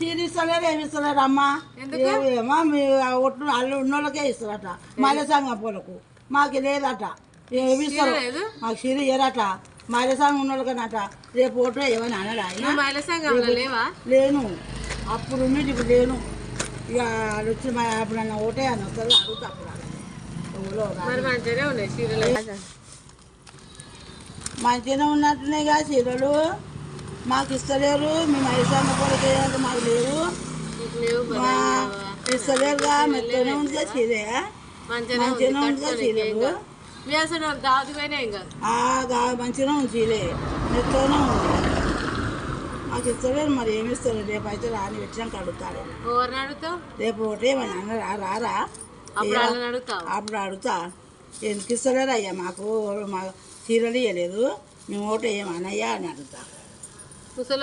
ఇస్తలేరు ఏమి ఇస్తలేరు అమ్మా ఎందుకు? ఏమో మీ ఒట్లు అల్లు ఉన్నోళ్ళకే ఇస్తారట మహిళా సంఘం పూలకు మాకు లేదట. ఏమి ఇస్తారు? మాకు సిరి ఇయ్యరట. మహిళా సంఘం ఉన్నోళ్ళకనట. రేపు ఓటు ఏమని అనడు లేను. అప్పుడు ఉన్నది ఇప్పుడు లేను. ఇక వాళ్ళు వచ్చి మా అప్పుడు నన్ను ఓటే అని వస్తారు అడుగుతా అప్పుడు మంచిగానే ఉన్నట్టున్నాయి కదా చీరలు. మాకు ఇస్తలేరు మీ మైసాన్న కొడుకు మాకు లేవు. మా ఇస్తలేరుగా మెత్తనే ఉంది కదా చీరే. మంచిగానే ఉంది మంచిగానే ఉంది కదా చీరలు. మీ అసలు దాదుగానే ఇంకా ఆ, గా- మంచిగానే ఉంది చీరే. మెత్తనే ఉంది. మాకు ఇస్తలేరు మరి ఏమి ఇస్తారు రేపు అయితే రాని వచ్చినాక అడుగుతారు రేపు ఒకటే రా- రారా? అప్పుడు అడుగుతా. ఎందుకు ఇస్తలేరు అయ్యా? మాకు మా చీరలు ఇవ్వలేదు మేము ఓటు వేయమన్నయ్యా అని అడుగుతా. Tú solo